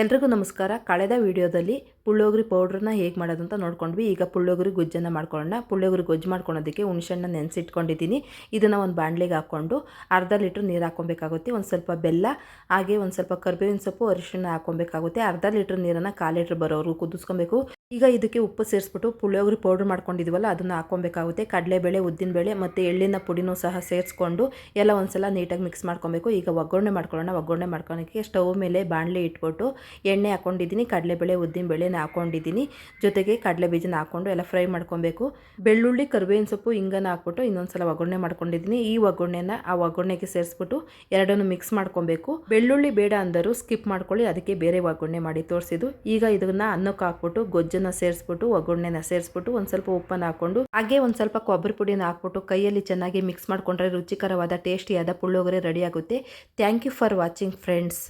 ಎಲ್ರಿಗೂ ನಮಸ್ಕಾರ. ಕಳೆದ ವಿಡಿಯೋದಲ್ಲಿ ಪುಳ್ಳೋಗ್ರಿ ಪೌಡ್ರನ್ನ ಹೇಗೆ ಮಾಡೋದು ಅಂತ ನೋಡ್ಕೊಂಡ್ವಿ. ಈಗ ಪುಳ್ಳೋಗ್ರಿ ಗೊಜ್ಜನ್ನು ಮಾಡ್ಕೊಳ್ಳೋಣ. ಪುಳ್ಳೋಗ್ರಿ ಗೊಜ್ಜು ಮಾಡ್ಕೊಳೋದಕ್ಕೆ ಹುಣಸೆಹಣ್ಣ ನೆನೆಸಿಟ್ಕೊಂಡಿದ್ದೀನಿ. ಇದನ್ನು ಒಂದು ಬಾಣಲೆಗೆ ಹಾಕ್ಕೊಂಡು ಅರ್ಧ ಲೀಟ್ರ್ ನೀರು ಹಾಕ್ಕೊಬೇಕಾಗುತ್ತೆ. ಒಂದು ಸ್ವಲ್ಪ ಬೆಲ್ಲ, ಹಾಗೆ ಒಂದು ಸ್ವಲ್ಪ ಕರ್ಬೇವಿನ ಸೊಪ್ಪು, ಅರಿಶಿಣ ಹಾಕ್ಕೊಬೇಕಾಗುತ್ತೆ. ಅರ್ಧ ಲೀಟ್ರ್ ನೀರನ್ನು ಕಾಲು ಲೀಟ್ರ್ ಬರೋರು ಕುದಿಸ್ಕೊಬೇಕು. ಈಗ ಇದಕ್ಕೆ ಉಪ್ಪು ಸೇರಿಸ್ಬಿಟ್ಟು ಪುಳಿಯೋಗರೆ ಪೌಡ್ರ್ ಮಾಡ್ಕೊಂಡಿದ್ವಲ್ಲ, ಅದನ್ನು ಹಾಕ್ಕೊಬೇಕಾಗುತ್ತೆ. ಕಡಲೆಬೇಳೆ, ಉದ್ದಿನಬೇಳೆ ಮತ್ತು ಎಳ್ಳಿನ ಪುಡಿನೂ ಸಹ ಸೇರಿಸ್ಕೊಂಡು ಎಲ್ಲ ಒಂದ್ಸಲ ನೀಟಾಗಿ ಮಿಕ್ಸ್ ಮಾಡ್ಕೊಬೇಕು. ಈಗ ಒಗ್ಗರಣೆ ಮಾಡ್ಕೊಳ್ಳೋಣ. ಒಗ್ಗರಣೆ ಮಾಡ್ಕೊಳಕ್ಕೆ ಸ್ಟವ್ ಮೇಲೆ ಬಾಣಲೆ ಇಟ್ಬಿಟ್ಟು ಎಣ್ಣೆ ಹಾಕ್ಕೊಂಡಿದ್ದೀನಿ ಕಡಲೆಬೇಳೆ, ಉದ್ದಿನಬೇಳೆನ ಹಾಕ್ಕೊಂಡಿದ್ದೀನಿ ಜೊತೆಗೆ ಕಡಲೆ ಬೀಜನ ಹಾಕ್ಕೊಂಡು ಎಲ್ಲ ಫ್ರೈ ಮಾಡ್ಕೊಬೇಕು. ಬೆಳ್ಳುಳ್ಳಿ, ಕರಿಬೇವಿನ ಸೊಪ್ಪು ಹಿಂಗನ ಹಾಕ್ಬಿಟ್ಟು ಇನ್ನೊಂದ್ಸಲ ಒಗ್ಗರಣೆ ಮಾಡ್ಕೊಂಡಿದ್ದೀನಿ. ಈ ಒಗ್ಗರಣೆನ ಆ ಒಗ್ಗರಣೆಗೆ ಸೇರಿಸ್ಬಿಟ್ಟು ಎರಡನ್ನು ಮಿಕ್ಸ್ ಮಾಡ್ಕೊಬೇಕು. ಬೆಳ್ಳುಳ್ಳಿ ಬೇಡ ಅಂದರು ಸ್ಕಿಪ್ ಮಾಡ್ಕೊಳ್ಳಿ, ಅದಕ್ಕೆ ಬೇರೆ ಒಗ್ಗರಣೆ ಮಾಡಿ ತೋರಿಸಿದ್ದು. ಈಗ ಇದನ್ನು ಅನ್ನಕ್ಕೆ ಹಾಕ್ಬಿಟ್ಟು ಗೊಜ್ಜನ್ನು ಸೇರಿಸ್ಬಿಟ್ಟು, ಒಗ್ಗರಣೆನ ಸೇರಿಸ್ಬಿಟ್ಟು ಒಂದು ಸ್ವಲ್ಪ ಉಪ್ಪನ್ನು ಹಾಕ್ಕೊಂಡು ಹಾಗೆ ಒಂದು ಸ್ವಲ್ಪ ಕೊಬ್ಬರಿ ಪುಡಿನ ಹಾಕ್ಬಿಟ್ಟು ಕೈಯಲ್ಲಿ ಚೆನ್ನಾಗಿ ಮಿಕ್ಸ್ ಮಾಡ್ಕೊಂಡ್ರೆ ರುಚಿಕರವಾದ ಟೇಸ್ಟಿಯಾದ ಪುಳಿಯೋಗರೆ ರೆಡಿ ಆಗುತ್ತೆ. Thank you for watching friends